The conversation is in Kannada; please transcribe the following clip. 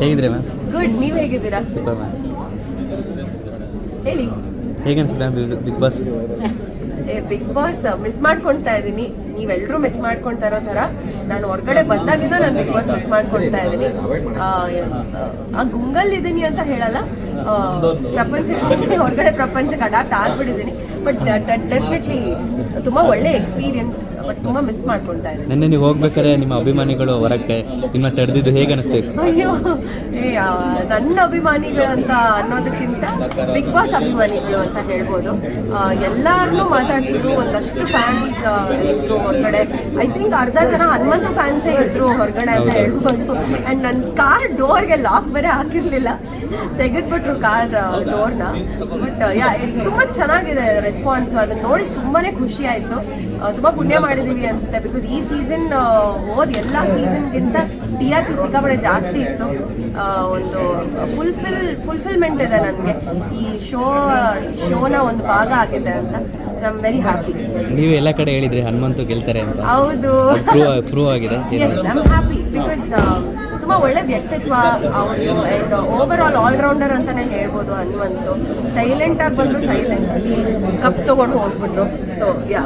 ಹೇಗಿದ್ರೆ ಮ್ಯಾಮ್? ಗುಡ್ ನೀವು ಹೇಗಿದ್ದೀರಾ? Super ma'am. ಹೇಳಿ. ಹೇಗೆ ಅನಿಸುತ್ತೆ ma'am Bigg Boss? Bigg Boss miss ಮಾಡ್ಕೊಳ್ತಾ ಇದ್ದೀನಿ. ನೀವೆಲ್ಲರೂ ಮಿಸ್ ಮಾಡ್ಕೊಳ್ತಾ ಇರೋ ಥರ. ನಾನು ಹೊರಗಡೆ ಬಂದಾಗಿಂದ ನಾನು ಬಿಗ್ ಬಾಸ್ ಮಿಸ್ ಮಾಡ್ಕೊಳ್ತಾ ಇದ್ದೀನಿ. ಆ, ಗುಂಗಲ್ ಇದ್ದೀನಿ ಅಂತ ಹೇಳಲ್ಲ. ಪ್ರಪಂಚಕ್ಕೆ ಹೊರಗಡೆ ಪ್ರಪಂಚಕ್ಕೆ ಅಡಾಪ್ಟ್ ಆಗ್ಬಿಟ್ಟಿದ್ದೀನಿ ಬಟ್ ಡೆಫಿನೆಟ್ಲಿ ತುಂಬ ಒಳ್ಳೆ ಎಕ್ಸ್ಪೀರಿಯನ್ಸ್ ಬಟ್ ತುಂಬ ಮಿಸ್ ಮಾಡ್ಕೊಳ್ತಾ ಇದ್ದೀನಿ. ನಿನ್ನೆ ನೀವು ಹೋಗ್ಬೇಕಾದ್ರೆ ನಿಮ್ಮ ಅಭಿಮಾನಿಗಳು ಹೊರಕ್ಕೆ ನಿಮ್ಮ ತಡೆದಿದ್ದು ಹೇಗೆ ಅನಿಸ್ತೇ ಅಯ್ಯೋ ಏ ನನ್ನ ಅಭಿಮಾನಿಗಳು ಅಂತ ಅನ್ನೋದಕ್ಕಿಂತ ಬಿಗ್ ಬಾಸ್ ಅಭಿಮಾನಿಗಳು ಅಂತ ಹೇಳ್ಬೋದು. ಎಲ್ಲಾರನ್ನೂ ಮಾತಾಡ್ಸಿದ್ರು ಒಂದಷ್ಟು ಫ್ಯಾನ್ಸ್ ಇದ್ರು ಹೊರಗಡೆ. ಐ ಥಿಂಕ್ ಅರ್ಧ ಜನ ಹನುಮಂತ ಫ್ಯಾನ್ಸೇ ಇದ್ರು ಹೊರಗಡೆ ಅಂತ ಹೇಳ್ಬೋದು. ಆ್ಯಂಡ್ ನನ್ನ ಕಾರ್ ಡೋರ್ಗೆ ಲಾಕ್ ಬರೀ ಹಾಕಿರ್ಲಿಲ್ಲ. ತೆಗೆದ್ಬಿಟ್ರು ಕಾರ್ ಡೋರ್ನ ಬಟ್ ಯಾ ತುಂಬ ಚೆನ್ನಾಗಿದೆ ರೆಸ್ಪಾನ್ಸ್ ಅದನ್ನ ನೋಡಿ ತುಂಬಾನೇ ಖುಷಿ ಆಯ್ತು. ತುಂಬಾ ಪುಣ್ಯ ಮಾಡಿದೀವಿ ಅನ್ಸುತ್ತೆ ಬಿಕಾಸ್ ಈ ಸೀಸನ್ ಹೋದ ಎಲ್ಲ ಸೀಸನ್ಗಿಂತ ಟಿ ಆರ್ ಪಿ ಸಿಕ್ಕಾಪಟ್ಟೆ ಜಾಸ್ತಿ ಇತ್ತು. ಒಂದು ಫುಲ್ಫಿಲ್ ಫುಲ್ಫಿಲ್ಮೆಂಟ್ ಇದೆ ನನಗೆ. ಈ ಶೋ ಶೋನ ಒಂದು ಭಾಗ ಆಗಿದೆ ಅಂತ. ವೆರಿ ಹ್ಯಾಪಿ ನೀವು ಎಲ್ಲ ಕಡೆ ಹೇಳಿದ್ರಿ ಹನುಮಂತು ಗೆಲ್ತಾರೆ ಅಂತ. ಹೌದು. ಪ್ರೂವ್ ಪ್ರೂವ್ ಆಗಿದೆ. ಎಸ್ ಹ್ಯಾಪಿ ಬಿಕಾಸ್ ತುಂಬ ಒಳ್ಳೆ ವ್ಯಕ್ತಿತ್ವ ಅವರು ಆ್ಯಂಡ್ ಓವರ್ ಆಲ್ ಆಲ್ರೌಂಡರ್ ಅಂತಾನೆ ಹೇಳ್ಬೋದು ಹನುಮಂತು. ಸೈಲೆಂಟ್ ಆಗಿ ಬಂದು ಸೈಲೆಂಟ್ ಕಪ್ ತಗೊಂಡು ಹೋಗ್ಬಿಟ್ರು. So yeah